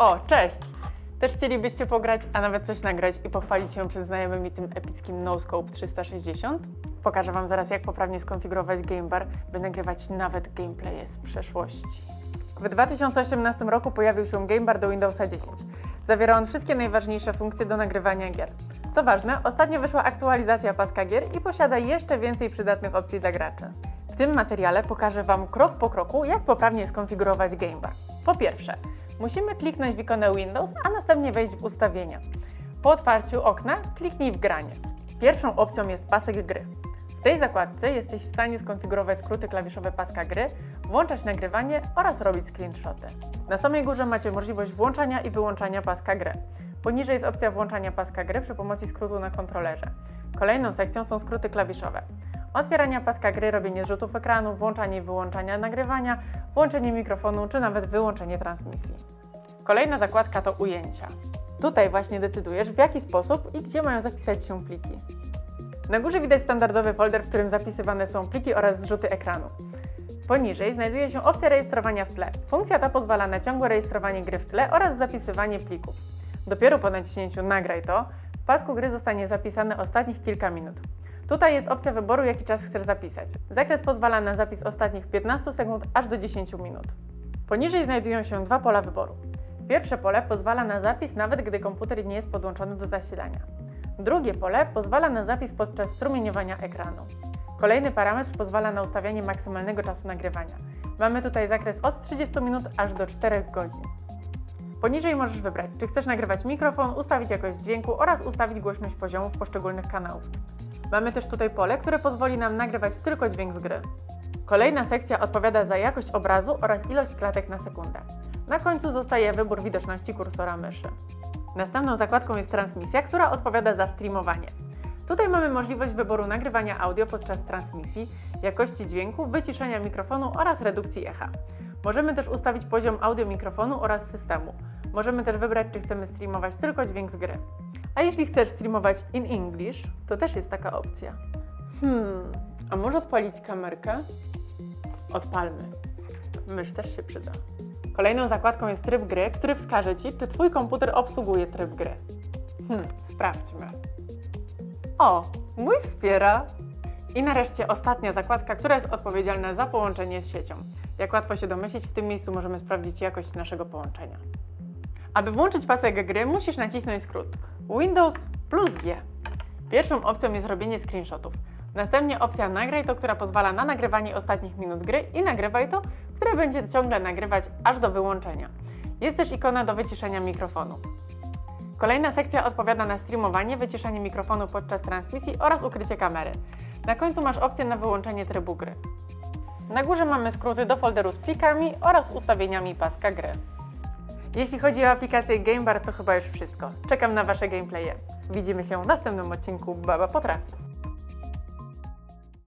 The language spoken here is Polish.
O, cześć! Też chcielibyście pograć, a nawet coś nagrać i pochwalić się przed znajomymi tym epickim NoScope 360? Pokażę Wam zaraz, jak poprawnie skonfigurować gamebar, by nagrywać nawet gameplaye z przeszłości. W 2018 roku pojawił się gamebar do Windowsa 10. Zawiera on wszystkie najważniejsze funkcje do nagrywania gier. Co ważne, ostatnio wyszła aktualizacja paska gier i posiada jeszcze więcej przydatnych opcji dla graczy. W tym materiale pokażę Wam krok po kroku, jak poprawnie skonfigurować gamebar. Po pierwsze, musimy kliknąć w ikonę Windows, a następnie wejść w ustawienia. Po otwarciu okna kliknij w granie. Pierwszą opcją jest pasek gry. W tej zakładce jesteś w stanie skonfigurować skróty klawiszowe paska gry, włączać nagrywanie oraz robić screenshoty. Na samej górze macie możliwość włączania i wyłączania paska gry. Poniżej jest opcja włączania paska gry przy pomocy skrótu na kontrolerze. Kolejną sekcją są skróty klawiszowe. Otwierania paska gry, robienie zrzutów ekranu, włączanie i wyłączania nagrywania, włączenie mikrofonu czy nawet wyłączenie transmisji. Kolejna zakładka to ujęcia. Tutaj właśnie decydujesz w jaki sposób i gdzie mają zapisać się pliki. Na górze widać standardowy folder, w którym zapisywane są pliki oraz zrzuty ekranu. Poniżej znajduje się opcja rejestrowania w tle. Funkcja ta pozwala na ciągłe rejestrowanie gry w tle oraz zapisywanie plików. Dopiero po naciśnięciu Nagraj to w pasku gry zostanie zapisane ostatnich kilka minut. Tutaj jest opcja wyboru, jaki czas chcesz zapisać. Zakres pozwala na zapis ostatnich 15 sekund aż do 10 minut. Poniżej znajdują się dwa pola wyboru. Pierwsze pole pozwala na zapis nawet gdy komputer nie jest podłączony do zasilania. Drugie pole pozwala na zapis podczas strumieniowania ekranu. Kolejny parametr pozwala na ustawianie maksymalnego czasu nagrywania. Mamy tutaj zakres od 30 minut aż do 4 godzin. Poniżej możesz wybrać, czy chcesz nagrywać mikrofon, ustawić jakość dźwięku oraz ustawić głośność poziomów poszczególnych kanałów. Mamy też tutaj pole, które pozwoli nam nagrywać tylko dźwięk z gry. Kolejna sekcja odpowiada za jakość obrazu oraz ilość klatek na sekundę. Na końcu zostaje wybór widoczności kursora myszy. Następną zakładką jest transmisja, która odpowiada za streamowanie. Tutaj mamy możliwość wyboru nagrywania audio podczas transmisji, jakości dźwięku, wyciszenia mikrofonu oraz redukcji echa. Możemy też ustawić poziom audio mikrofonu oraz systemu. Możemy też wybrać, czy chcemy streamować tylko dźwięk z gry. A jeśli chcesz streamować in English, to też jest taka opcja. Hmm, a może odpalić kamerkę? Odpalmy. Mysz też się przyda. Kolejną zakładką jest tryb gry, który wskaże Ci, czy Twój komputer obsługuje tryb gry. Hmm, sprawdźmy. O, mój wspiera. I nareszcie ostatnia zakładka, która jest odpowiedzialna za połączenie z siecią. Jak łatwo się domyślić, w tym miejscu możemy sprawdzić jakość naszego połączenia. Aby włączyć pasek gry, musisz nacisnąć skrót Windows plus G. Pierwszą opcją jest robienie screenshotów. Następnie opcja Nagraj to, która pozwala na nagrywanie ostatnich minut gry i Nagrywaj to, które będzie ciągle nagrywać aż do wyłączenia. Jest też ikona do wyciszenia mikrofonu. Kolejna sekcja odpowiada na streamowanie, wyciszenie mikrofonu podczas transmisji oraz ukrycie kamery. Na końcu masz opcję na wyłączenie trybu gry. Na górze mamy skróty do folderu z plikami oraz ustawieniami paska gry. Jeśli chodzi o aplikację Gamebar, to chyba już wszystko. Czekam na Wasze gameplaye. Widzimy się w następnym odcinku Baba Potrafi.